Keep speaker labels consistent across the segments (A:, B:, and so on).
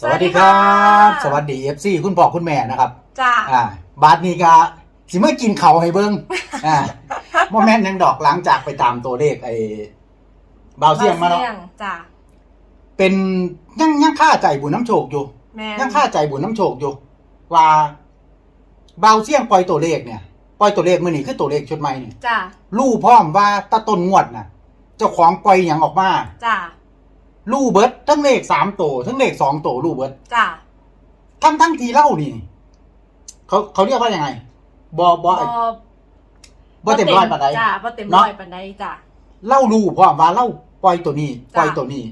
A: สวัสดีครับ
B: ส
A: ส
B: วั
A: วั
B: ส
A: ส
B: ดี
A: ดี
B: ค่ะ
A: เอฟซีคุณพ่อคุณแม่นะครับ
B: จ้า
A: อ่า บาทนี้ก็สิเมื่อกินเขาวให้เบิ้งอ่าโมแมนต์ยังดอกหลังจากไปตามตัวเลขไอ้บาวเสียงมาเนาะ
B: เสียงจ้า
A: เป็นยังยังค่าใจบุญน้ำโชคอยู่
B: แม่น
A: ยังค่าใจบุญน้ำโชคอยู่ว่าบาวเสียงปล่อยตัวเลขเนี่ยปล่อยตัวเลขมื่อนี้คือตัวเลขชุดใหม่นี่
B: จ้า
A: รู้พร้อมว่าตาต้นงวดน่ะ เจ้าของปล่อยอย่างออกมา
B: จ้า
A: รู้เบิดทั้งเลขสามตัวทั้งเลขสองตัวรู้เบิด
B: จ้า
A: ทั้งทั้งทีเล่านี่ เขาเขาเรียกว่ายังไงบอบอ
B: บ่
A: บอเต็มร้อยปานใด
B: จ้าบ่เต็ม
A: เนาะ
B: ร้อยปานใดจ้า
A: เล่ารู้เพราะว่าเล่าปล่อยตัวนี้
B: จ้ะ
A: ปล่อยตัวนี้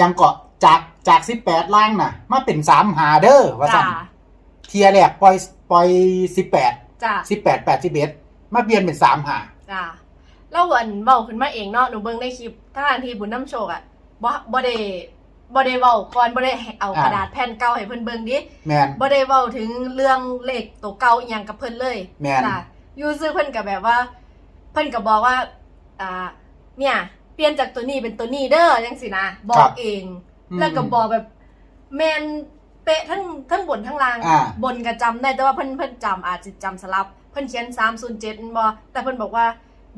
A: ยังเกาะจากจากสิบแปดล่างน่ะ มาเป็นสามหาเด้อว่า
B: จ้า
A: สั่นเทียแรกปล่อยปล่อยสิบแปด
B: จ้า
A: สิบแปดแปดสิบเอ็ดมาเปลี่ยนเป็นสามหา
B: จ้า แล้ววันเว้าขึ้นมาเองเนาะหนูเบิ่งในคลิปทางที่บุญน้ำโชคอะบ่บ่ได้บ่ได้เว้าก่อนบ่ได้ให้เอากระดาษแผ่นเก่าให้เพิ่นเบิ่งดิ
A: แมน
B: บ่ได้เว้าถึงเรื่องเลขตัวเก่าอีหยังกับเพิ่นเลย
A: แม่น
B: จ้ะอยู่ซื่อเพิ่นก็แบบว่า เพิ่นก็บอกว่าอ่าเนี่ย เปลี่ยนจากตัวนี้เป็นตัวนี้เด้อจังสินะบอกเอง
A: อืม
B: แล้วก็บอกแบบแมนเป๊ะทั้งทั้งบนทั้งล่าง
A: อ่า
B: บนก็จำได้แต่ว่าเพิ่นเพิ่นจำอาจจะจำสลับ เพิ่นเขียน307บ่แต่เพิ่นบอกว่า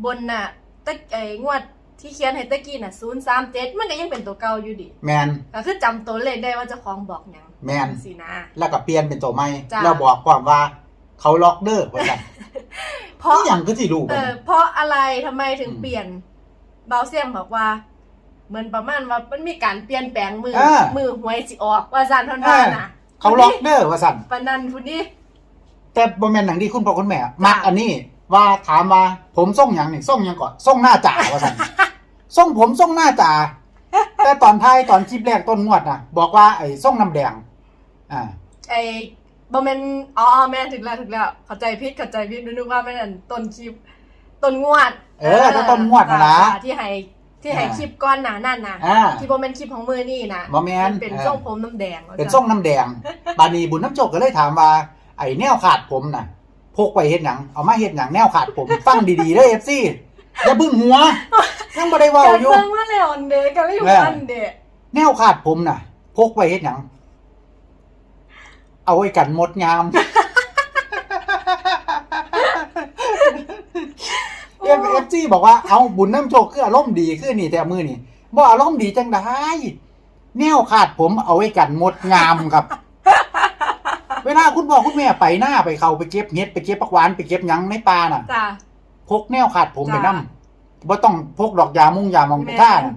B: บนน่ะตะไอ้งวดที่เขียนให้ตะกี้น่ะ037มันก็ยังเป็นตัวเก่าอยู่ดิ
A: แมน
B: ก็คือจำตัวเลขได้ว่าเจ้าของบอกหยัง
A: แม่น
B: จังสินะ
A: แล้วก็เปลี่ยนเป็นตัวใหม่
B: จ้ะ
A: แล้วบอกความว่าเขาล็อกเด้อว่าสั่น
B: เพราะ
A: นี่อย่างก็สิรู้
B: เอ
A: บ่
B: อเพราะอะไรทำไมถึง
A: อืม
B: เปลี่ยนเบาเสียงบอกว่า เหมือนประมาณว่ามันมีการเปลี่ยนแปลงมือ
A: เออ
B: มือหวยสิออกว่าซันทอนว่านะ
A: เขาล็อกเด้อว่าสั่น
B: ปานนันพุนี้
A: แต่บ่แม่นหนังดีคุณพ่อคุณแม่มักอันนี้ ว่าถามว่าผมส่งหยังนี่ส่งหยังก่อนส่งหน้าจ่าว่าซั่นส่งผมส่งหน้าจ่าแต่ตอนท้ายตอนคลิปแรกต้นงวดน่ะบอกว่าไอ้ส่งน้ำแดงอ่า
B: ไอ้บอมเมนอ๋อแม่ถึงแล้วถึงแล้วเข้าใจพิษเข้าใจพิษนึกว่าแม่นั่นต้นคลิปต้นงวด
A: เออถ้าต้นงวดน่ะนะ
B: จ้ที่ให้ที่ให้
A: อ่า
B: คลิปก้อนหนานั่นนะ
A: อ่า
B: ที่บอมเมนคลิปของมือนี่นะ
A: บ่แม่น
B: เป็น
A: เออ
B: ทรงผมน้ำแดงว่า
A: เป็น
B: จ้ะ
A: ส่งน้ำแดงบานีบุญน้ำโจกก็เลยถามว่า ไอ้แนวขาดผมน่ะ พกไปเฮ็ดหยังเอามาเฮ็ดหยังแนวขาดผม ฟังดีๆเด้อ FC อย่าบึ้งหัวยังบ่ได้เว้า
B: การ
A: อยู่
B: เมืองมาแล้วอันเด็กกันไม่อยู่
A: เออ
B: อันเด็ก
A: แนวขาดผมน่ะ พกไปเฮ็ดหยัง เอาไว้กันมดงาม เอฟเอฟซีบอกว่าเอาบุญน้ำโชคคืออารมณ์ดีคือนี่แต่มือนี่บ่อารมณ์ดีจังได้แนวขาดผมเอาไว้กันมดงามครับ เวลาคุณพ่อคุณแม่ไปหน้าไปเขาไปเก็บเห็ดไปเก็บปักหวานไปเก็บหยังในป่าน่ะ
B: จ้ะ
A: พกแนวขาดผมไป
B: จ้ะ
A: นำบ่ต้องพกดอกยามุ่งยามองไปท่าน่ะ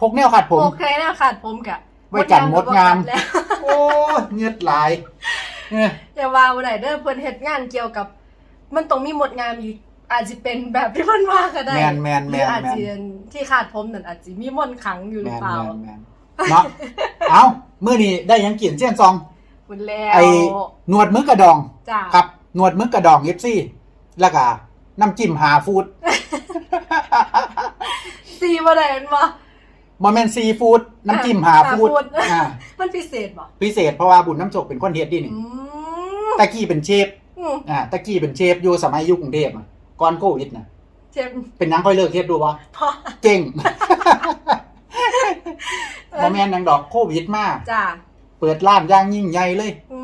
A: พกแนวขาดผม
B: โอเคนะขาดผมกะ
A: ไว้กันมดงาม
B: แล้ว
A: โอ้ยเงือดไหลายเนี่ย
B: อย่าว่าบ่ได้เด้อเพิ่นเฮ็ดงานเกี่ยวกับ มันต้องมีหมดงามอีกอาจจะเป็นแบบที่เพิ่นว่าก็ได้
A: แมนแมน
B: ห
A: แม
B: รือนอาจ
A: แมน
B: จะที่ขาดผมนั่นอาจจะมีมนต์ขลังอยู่ห
A: แม
B: รือนเปล่า
A: แมนแมนเนาะ เอามื้อนี้ได้หยังกินเส้นซอง
B: คุณแล้ว
A: ไอ้หนวดมึกกระดอง
B: จ้ะ
A: ครับหนวดมึกกระดองเอฟซีแล้วก็น้ำจิ้มหาฟู้ด
B: ซีบ่ได้แม่นบ่
A: บ่แม่นซีฟู้ดน้ำจิ้มหาฟู้ด
B: หาฟู้ด
A: อ่า
B: มันพิเศษบ่
A: พิเศษเพราะว่าบุญน้ำโจกเป็นคนเฮ็ดดินี่
B: อืม
A: ตะกี้เป็นเชฟ
B: อืม
A: อ่าตะกี้เป็นเชฟอยู่สมัยอยุคกรุงเทพอะก่อนโควิดน่ะ
B: เจ็บ
A: เป็นหยังค่อยเลิกเฮ็ดดูวะ
B: พอ
A: เก่งบ่แม่นหยังดอกโควิดมา
B: จ้ะ
A: เปิดร้านอย่างยิ่งใหญ่เลย
B: อื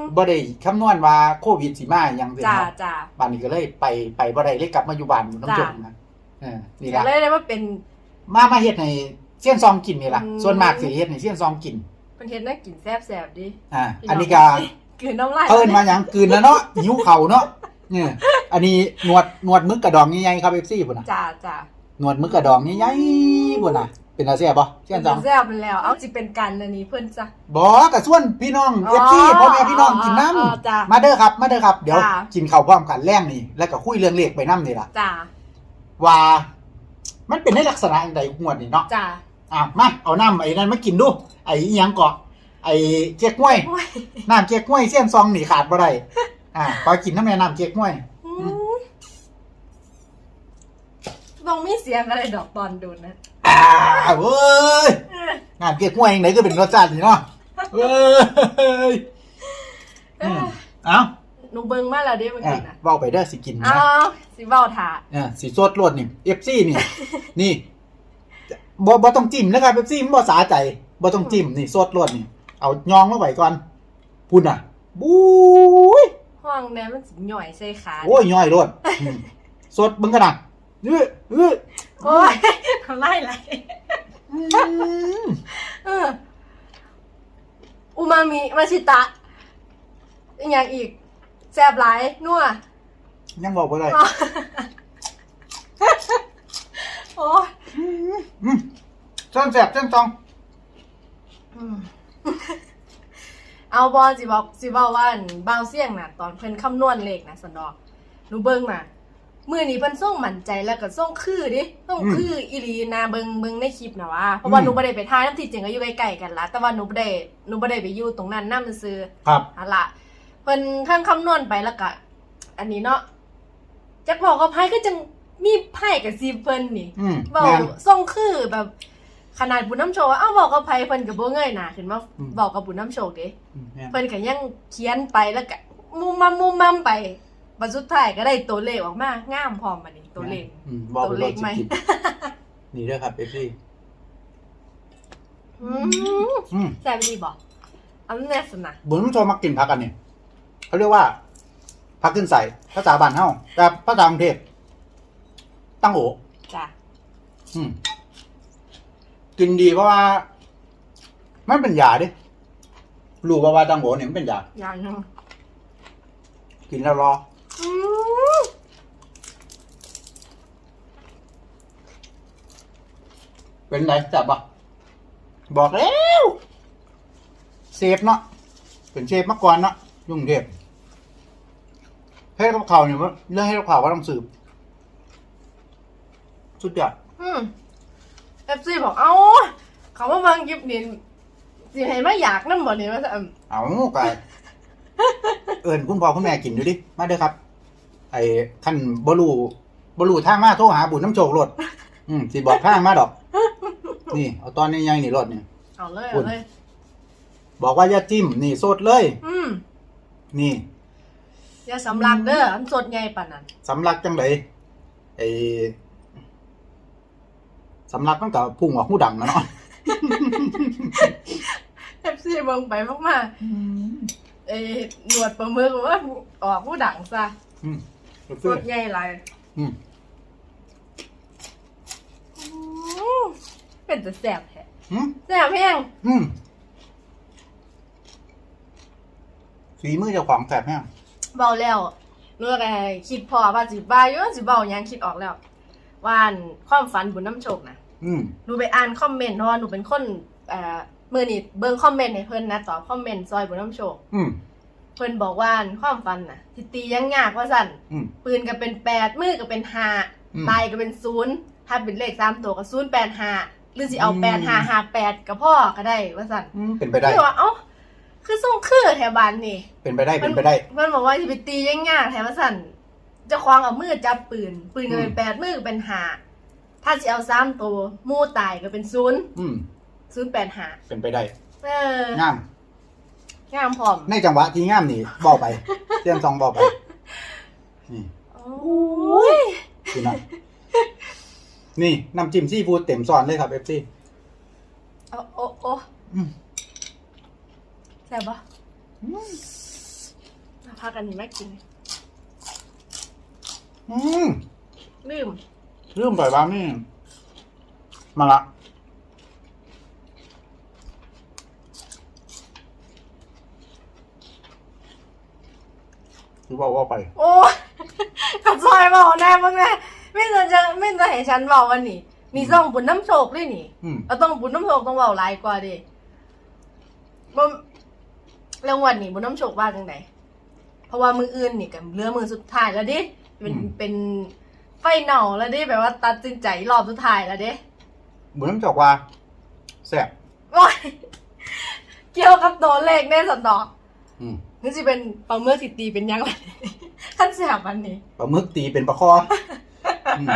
B: ม
A: บ่ได้คำนวณว่าโควิดสิมาหยังสิ
B: จ้ะ
A: ครับ
B: จ้ะ
A: บ้านนี้ก็เลยไปไปบ่ได้เลยกลับมาอยู่บ้านอยู่น้ำจม
B: จ้ะ
A: นะเออนี่
B: ก็
A: ละ
B: เลยได้ว่าเป็น
A: มามาเฮ็ดให้เสี้ยนซองกินนี่ล่ะ
B: อืม
A: ส่วนมากสิเฮ็ดให้เสี้ยนซองกิน
B: เป็นเฮ็ดน่ากินแซ่บๆดิ
A: อ่า
B: พี่
A: อันนี้ก็
B: คือน้ำลาย
A: เอิ้นมาหยังคืนแล้วเนาะหิวเข่าวเนาะเนี่ยอันนี้หนวดหนวดมึกกระดองใหญ่ๆครับ FC พุ่นน่ะ
B: จ้ะจ้ะ
A: หนวดมึกกระดองใหญ่ๆพุ่นน่ะ เป็นตาแซ่บบ่เสี้ยนซอง
B: แซ่บมันแล้ว เอาสิเป็นกันอันนี้เพิ่นจ้ะ
A: บ่ก็ส่วนพี่น้อง
B: อ๋อ
A: FC พ่อแม่พี่น้องกินน้
B: อ๋อจ้ะำ
A: มาเด้อครับ มาเด้อครับ เดี๋ยว
B: จ้ะ
A: กินข้าวพร้อมกันแรงนี่ แล้วก็คุยเรื่องเลขไปน้ำนี่ล่ะ
B: จ้ะ
A: ว่า มันเป็นในลักษณะใดงวดนี่เนาะ
B: จ้ะ
A: อะมาเอาน้ำไอ้นั่นมากินดู ไอ้อิหยังเกาะไอ้เจ๊กห้วย
B: โอ้ย
A: น้ำเจ๊กห้วยเส้นซองหนีขาดบ่ได้อะขอกินน้ำแม่น้ำเจ๊กห้วย
B: อืมต้องมีเสียงอะไรดอกตอนดูนะ
A: อ่าเว้ยน้ำเจ๊กห้วยยังไงก็เป็นรสชาตินี่เนาะเว้ยอืมเอ้า
B: หนูเบิ่งมาแล้วเด้เมื่อ
A: อะ
B: กี้นะ
A: เว้าไปเด้อสิกิน
B: อ้า
A: นะ
B: วสิเว้าถา
A: อะสีโซดรวดนี่เอฟซีนี่ นี่บ่บ่ต้องจิ้มนะครับเอฟซีมันบ่สาใจบ่ต้องจิ้มนี่สดรวดนี่ เอายองลงไปก่อนพุ่นอะบุ้ย
B: ห้องแน่มันสิหน่อยใส่ขา
A: โอ้ยย่อยรวดอืมสดเบิ่งกันนะเอ้ยเอ้ย
B: โอ้ยทำไรไร
A: อืม
B: เอออูมามิมาชิตะอีกอย่างอีกแซ่บหลายนัว
A: ยังบอกบ่ได้
B: โอ้ย
A: อืมเส้นแสบเส้นจอง
B: อืมเอาบอลสิบอกสิบอกว่าอั่นบาวเสี่ยงน่ะ ตอนเพิ่นคำนวณเลขน่ะสันดอกหนูเบิ่งน่ะ มือนี้เพิ่นส่งมั่นใจแล้วก็ส่งคือดิส่งคืออีหลีนะเบิ่งเบิ่งในคลิปนะว่าเพราะว่าหนูบ่ได้ไปถ่ายน้ำที่จริงก็อยู่ใกล้ๆกันละแต่ว่าหนูบ่ได้หนูบ่ได้ไปอยู่ตรงนั้นนำซื่อๆ
A: ครับ
B: เอาล่ะเพิ่นทั้งคำนวณไปแล้วก็อันนี้เนาะจักบอกกับไพ่ก็จังมีไพ่กับซีเพิ่นนี่
A: อืม
B: เว้า
A: แม่น
B: ส่งคือแบบขนาดบุญน้ำโชว์ว่าเอ้าบอกกับไพ่เพิ่นก็บ่เงยหน้าขึ้นมา
A: อืม
B: บอกกับบุญน้ำโชว์เด้
A: อืมแม่น
B: เพิ่นก็ยังเขียนไปแล้วก็มุมมัมมุมมัมไป บัดสุดท้ายก็ได้ตัวเลขออกมางามพร้อมบัดนี้ตัวเลข
A: อืมบอกไป
B: ตัวเล
A: ว่า
B: ข
A: สิ
B: ไหม
A: กินนี่เด้อครับเอฟซี
B: อืม
A: อืม
B: แซ่บดีบ่อันนี้แน่สนะ
A: บุญผู้ชมมากินผักกันเนี่ยเขาเรียกว่าผักขึ้นใส่ภาษาบ้านเฮาแต่ภาษากรุงเทพตั้งโอ
B: จ้ะ
A: อืม กินดีเพราะว่ามันเป็นยาเดิรู้ว่าว่าตั้งโอเนี่ยมันเป็นยา
B: อย่างหนึง
A: กินแล้วรอ
B: อืม
A: เป็นไรจับปะบอกแล้วเซฟเนาะเป็นเชฟมาก่อนเนาะอยุ่กรุงเทพให้กับข่าวเนี่ยว่าเรื่องให้กับข่าวว่าต้องสืบสุดยอด
B: อืมเอฟซีบอกเอ้าเขาว่าบางยิบนี่สิให้มาอยากนั่นบ่เนี่ยว่าจะ
A: เอาไก่เอิญคุณพ่อคุณแม่กินดูดิ มาเด้อครับ ไอ้ขั้นบลูบลูทางมาโทรหาบุญน้ำโจกรถอืมสิบอกทางมาดอก นี่เอาตอนนี้ยังนี่รถนี่
B: เอาเลย
A: คุ
B: เอา
A: ณ
B: เลย
A: บอกว่าอย่าจิ้มนี่สดเลย
B: อืม
A: นี่
B: อย่าสำลักเด้ออันสดใหญ่ปานนั้น
A: สำลักจังไดไอ้สำลักตั้งแต่พุ่งออกหูดังนะเนาะ
B: เอฟซีเบิ่งไปมากๆเอ้หนวดปลาหมึกว่าออกผู้ดังซะ
A: อืม
B: สดใหญ่หลาย
A: อืม
B: อืมเป็นแต่แซ่บแท้
A: อืม
B: แซ่บแฮง
A: อืมฝีมือเจ้าของแสบแห้ง
B: เบาแล้วหนูก็ได้คิดพอว่าสิบ่าอยู่สิเว้าหยังคิดออกแล้วว่าอันความฝันบุญน้ำโชคนะ
A: อืม
B: หนูไปอ่านคอมเมนต์เพราะว่าหนูเป็นคนเอ่อมื่อนี่เบิ่งคอมเมนต์ให้เพิ่นนะตอบคอมเมนต์ซอยบุญน้ำโชค
A: อืม
B: เพิ่นบอกว่าความฝันน่ะสิตียังยากว่าสั่น
A: อืม
B: ปืนก็เป็นแปดมือก็เป็นห้า
A: อืม
B: ตายก็เป็นศูนย์ถ้าเป็นเลขสามตัวก็ศูนย์แปดห้าหรือสิเอา
A: อืม
B: แปดห้าห้าแปดกับพ่อก็ได้ว่าสั่น
A: อืมเป็นไปได้
B: พี่ว่าเอ้าคือส่งคือแถวบ้านนี่
A: เป็นไปได้ เป็นไปได้
B: เพิ่นบอกว่าสิไปตียังยากแถวว่าสั่นเจะคว้าของเอามือจับปืน ปืนก็เป็น
A: อืม
B: แปดมือก็เป็นห้าถ้าสิเอาสามตัวหมู่ตายก็เป็นศูนย์
A: อืม
B: ศูนย์แปดห้า
A: เป็นไปได้
B: เออ
A: งาม
B: งามพร้อม
A: ในจังหวะที่งามนี่บอกไปเสียงซองบอกไปนี่
B: โอ้ย
A: คือนะนี่น้ำจิ้มซีฟู้ดเต็มซอนเลยครับเอฟซี
B: โอ้โอ้โอ้
A: อืม
B: แซ่บปะมาพากันนี่แม่กิน
A: อืม
B: ลืม
A: เรื่องปล่อยบ้างนี่มาละ คือบอกว่าไป
B: โอ้ยขัดซอยบอกแน่มึงแน่ไม่จะจะไม่จะให้ฉันบอกวันนี้นี่ต้องบุญน้ำโชคด้วยนี่
A: อืม
B: เราต้องบุญน้ำโชคต้องเบาหลายกว่าดิบ่แล้ววันนี้บุญน้ำโชคว่าจังไหนเพราะว่ามืออื่นนี่กับเรือมือสุดท้ายแล้วดิเป็นเป็นไฟเหนาแล้วดิแบบว่าตัดสินใจรอบสุดท้ายแล้วดิ
A: เหมือนน้ำจอกว่าแซ่บ
B: โอ้ยเกี่ยวกับตัวเลขแน่สันดอก
A: อืม
B: นี่สิเป็นปลาเมื่อสิตีเป็นยังไงขั้นแสบวันนี้
A: ปลาหมึกตีเป็นปลาคออืม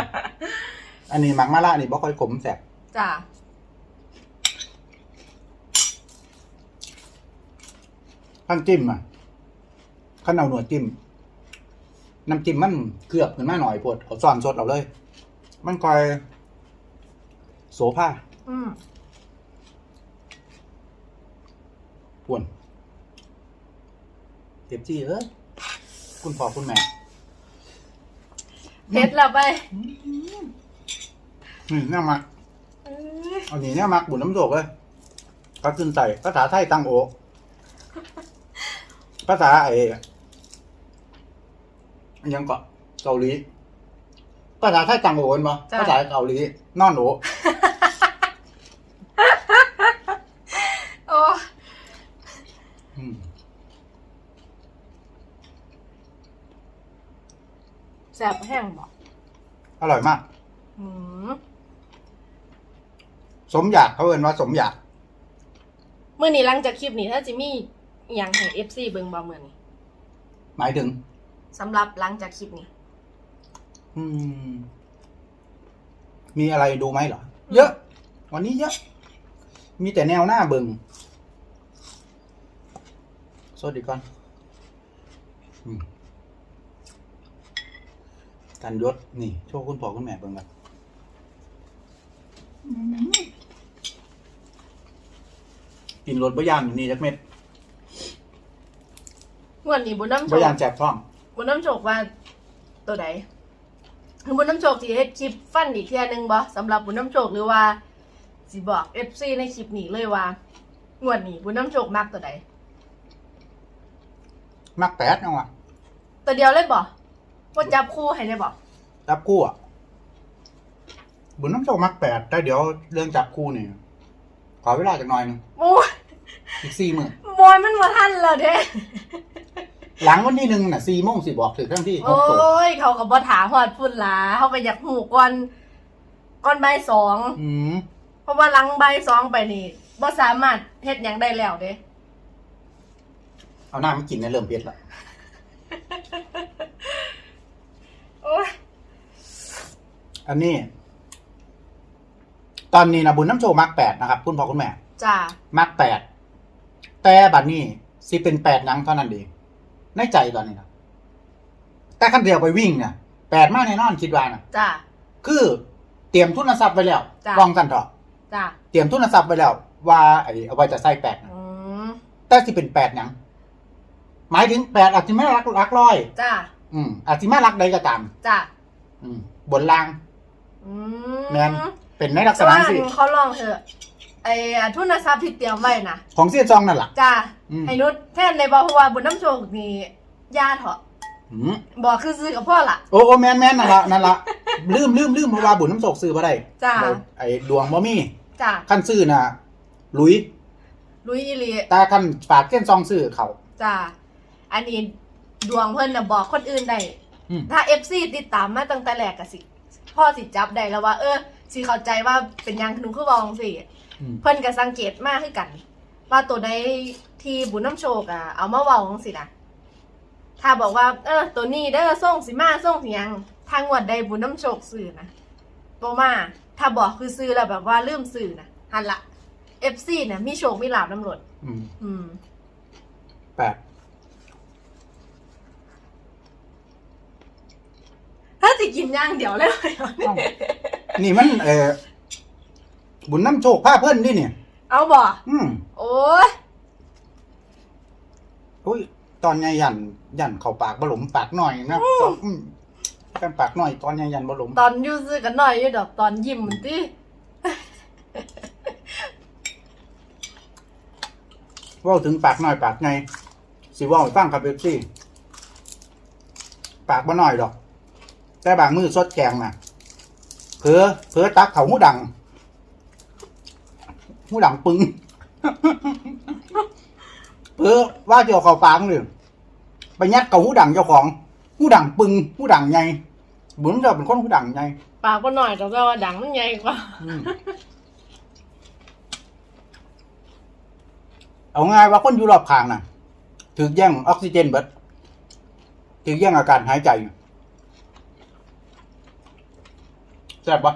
A: อันนี้หมักมาละนี่บ่ค่อยขมแซ่บ
B: จ้า
A: ขั้นจิ้มอะขั้นเอาหนวดจิ้มน้ำจิ้มมันเกือบขึ้นมาหน่อยปวดเอาซ่อนสดเอาเลย มันคอย โสภา
B: อืม
A: พวน เจ็บจี้เอ้ยคุณพ่อคุณแม่
B: เผ็ดแล้วไป
A: อืมเนี่ยมัก
B: เอ้ย
A: เอาหนีเนี่ยมักบุญน้ำโศกเลยพักขึ้นใส่ภาษาไทยตั้งโอภาษาไอ้ยังเกาะเกาหลีภาษาไทยตั้งโอเห็นปะภาษาเกาหลีนอนโอ
B: โอ้
A: อืม
B: แซ่บแห้งบอก
A: อร่อยมาก
B: อืม
A: สมอยากเขาเอินว่าสมอยาก
B: เมื่อนี้หลังจากคลิปนี้ถ้าจิมีอหย่างให้ FC เบิ่งบ่เมื่อนี้
A: หมายถึง
B: สำหรับหลังจากคลิปนี้
A: อืม มีอะไรดูไหมเหรอ เยอะ วันนี้เยอะ มีแต่แนวหน้าเบิงสวัสดีก่อนอืม กันยศนี่โชว์คุณพ่อคุณแม่เบิงกันกินรสบะยานนี่จักเม็ด
B: งวดนี้บุญน้ำโช
A: บะ
B: ค
A: ยานแจบท้อง
B: บุญน้ำโชคว่าตัวใดคือบุญน้ำโชคที่เฮ็ดคลิปฟันอีกเที่ยหนึงบ่สำหรับบุญน้ำโชคหรือว่าสิบอก FC ในคลิปนี้เลยว่างวดนี้บุญน้ำโชคมักตัวใด
A: มักแปดนะวะ
B: ตัวเดียวเลยบ่ ว่าจับคู่ให้ได้บ่
A: จับคู่อะบุญน้ำโชคมักแปดแต่เดี๋ยวเรื่องจับคู่นี่ขอเวลาจักหน่อยหนึง
B: โอ้ย
A: อีกสี่หมื่น
B: บอยมันบ่ทันแล้วเด้
A: หลังวันที่หนึ่งน่ะสี่โมงสิบอกถึงเรื่องที่ห
B: โอ้
A: กตัวย
B: เขาก็บ่ถาฮอดพุ่นหลาเขาก็อยากหูก่อนก่อนบ่ายสอง
A: อืม
B: เพราะว่าหลังบ่ายสองไปนี่บ่สามารถเฮ็ดหยังได้แล้วเด้
A: เอาหน้ามากินในะเริ่มเผ็ดละ
B: โอ้ย
A: อันนี้ ตอนนี้นะบุญน้ำโชคมักแปดนะครับ คุณพ่อคุณแม่
B: จ้า
A: มักแปด แต่บัดนี้สิเป็นแปดหยังเท่านั้นเองในใจตอนนี้นะแต่ขั้นเดียวไปวิ่งเนี่ยแปดมากแน่นอนคิดว่านะ
B: จ้า
A: คือเตรียมทุนทรัพย์ไว้แล้ว
B: จ้ะ
A: ลองกันเถอะ
B: จ้า
A: เตรียมทุนทรัพย์ไว้แล้ว ว่าไอ้เอาไว้จะใส่แปดนะ
B: อืม
A: แต่สิเป็นแปดหยังหมายถึงแปดอาจจะไม่รักรักร้อย
B: จ้า
A: อืมอาจจะไม่รักใดก็ตาม
B: จ้า
A: อืมบนล่าง
B: อืม
A: แม่นเป็นในลักษ
B: แต่
A: ณะ
B: ว่า
A: สิ
B: เขาลองเถอะไอ้ทุนทรัพย์ที่เตรียมไว้น่ะ
A: ของเสียจองนั่นแหละ
B: จ้า
A: อืม
B: ให้นุชแท่นในบ่เพราะว่าบุญน้ำโชคนี่ญาติเถาะ
A: อืม
B: บอกคือซื้อกับพ่อล่ะ
A: โอ้โอ้แมนแมนนั่นละนั่นละลืมลืมลืมเพราะว่าบุญน้ำโศกซื้อมาได้
B: จ้า
A: ไอ้ดวงบ่มี
B: จ้า
A: ขั้นซื้อน่ะลุย
B: ลุยอีหลี
A: แต่ขั้นฝากเส้นซองซื้อเขา
B: จ้าอันนี้ดวงเพิ่นน่ะบอกคนอื่นได้
A: อืม
B: ถ้า FC ติดตามมาตั้งแต่แรกก็สิ พ่อสิจับได้แล้วว่า เออสิเข้าใจว่าเป็นหยังหนูคือเวาจังซี่
A: อืม
B: เพิ่นก็สังเกตมาคือกัน ว่าตัวใดที่บุญน้ำโชคอะเอามาเว้าจังซี่นะถ้าบอกว่า เออ ตัวนี้เด้อส่งสิมาส่งสิหยังทางวัดใดบุญน้ำโชคซื้อนะบ่มาถ้าบอกคือซื้อแล้วแบบว่าลืมซื้อนะหันละ FC เนี่ยมีโชคมีลาบน้ำรด
A: อืม
B: อืม
A: แปด
B: ถ้าสิกินอย่างเดียวเลย
A: เอ้านี่มันเออบุญน้ำโชคผ้าเพิ่นดิเนี่ย
B: เอาบ่
A: อืม
B: โอ้ย
A: อุ้ยตอนไงยันยันเข้าปากบหลมปากหน่อยนะตอนอืมกันปากหน่อยตอนไงยันบหลม
B: ตอนอยู่ซื้อกันหน่อยอยู่ดอกตอนยิ้มมันติ
A: เว่าถึงปากหน่อยปากไงสิเว่าให้ฟังครับเอฟซีปากบ่หน่อยดอก แต่บางมือสดแกงน่ะเผลอเผลอตักเขาหูดังหูดังปึงเผลอว่าเจ้าเขาปากเลยไปยัดเขาหูดังเจ้าของหูดังปึงหูดังไงบุญเราเป็นคนหูดังไง
B: ปากก็หน่อยแต่ว่าดังมันใหญ่กว่า
A: อืมเอาง่ายว่าคนอยู่รอบข้างน่ะ ถึกแย่งออกซิเจนเบิดถึกแย่งอาการหายใจ แซ่บปะ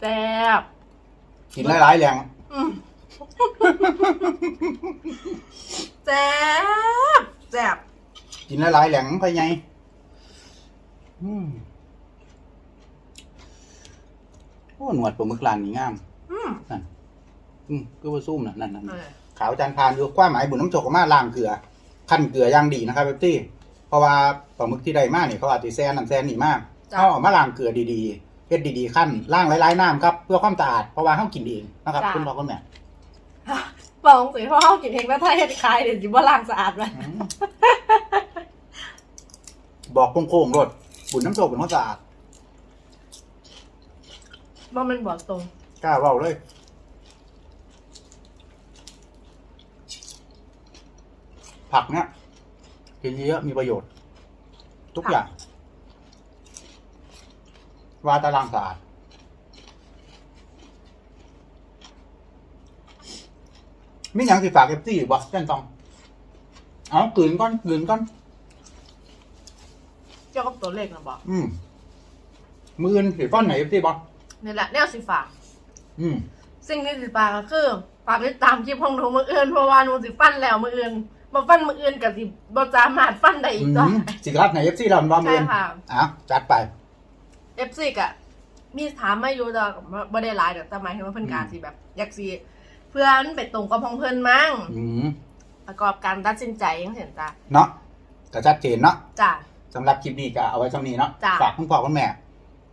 B: แซ่บ
A: กินหลายๆแรง
B: อืมแซ่บแซ่บ
A: กินหลายๆแรงไปไงอืมโอ้หนวดปลาหมึกลานนี่งาม
B: อืม
A: นั่น อืมคือว่าซุ่มน่ะนั่นนั่น
B: เออ
A: ขาวจานพานอยู่ความหมายบุญน้ำโจกก็มาล้างเกลือ ขั้นเกลืออย่างดีนะครับเบปตี้ เพราะว่าปลาหมึกที่ได้มากเนี่ยเขาอาจจะแซนน้ำแซนนี่มาก
B: จ้ะ
A: เขาเอามาล้างเกลือดีๆเฮ็ดดีๆขั้นล้างหลายๆน้ำครับเพื่อความสะอาดเพราะว่าเขากินเองนะครับคุณพ่อคุณแม่
B: บอกสิเพราะเขากินเองแล้วถ้าเฮ็ดคายเดี๋ยวจิบ่ล้างสะอาดมัน
A: อืมบอกโค้งๆรถบุญน้ำโจกเป็นความสะอาด
B: ว่ามันบอกตรง
A: กล้าเว้าเลย ผักเนี้ย กินเยอะๆมีประโยชน์ ทุกอย่าง วาตารางสะอาดมีอย่างสิฝากเอฟซีอยู่บ่เจ้นตอง เอากลืนก้อนกลืนก้อน
B: เกี่ยวกับตัวเลขนะบอก
A: อืมมืออื่นสิก้อนไหนเอฟซีบ่
B: นี่แหละแนวสิฝาก
A: อืม
B: สิ่งที่สิฝากก็คือฝากติดตามคลิปของหนูมืออื่นเพราะว่าหนูสิฟันแล้วมืออื่น มาฟันมืออื่นกับสิบ่สามารถฟันได้อีกต่อ
A: อืมสิครับไหนเอฟซีเราบ่มื
B: ใช่
A: ออื่น
B: ค่ะ
A: อะจัดไป
B: เอฟซีกะมีถามมาอยู่แต่บ่ได้หลายเดี๋ยวแต่หมายถึงว่าเพิ่นการสิแบบ อยากสิเพื่อนไปตรงกับของเพิ่นมั้ง
A: อืม
B: ประกอบการตัดสินใจยังเห็นจ้ะ
A: เนาะก็ชัดเจนเนาะ
B: จ้ะ
A: สำหรับคลิปนี้ก็เอาไว้เท่านี้เนาะ
B: จ้ะ
A: ฝากคุณพ่อคุณแม่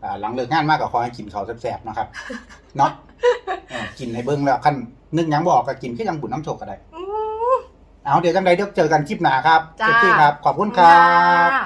A: อ่าหลังเลิกงานมากก็ขอให้กินข้าวแซ่บๆนะครับ เนาะเออกินในเบิ้งแล้วคันนึกหยังบออกก็กินแค่ยังบุญน้ำโชกก็ได้
B: อื้อ
A: เอาเดี๋ยวจังใดเดี๋ยวเจอกันคลิปหน้าครับ
B: จ้า
A: เจฟซี่ครับ ขอบคุณครับ
B: จ้า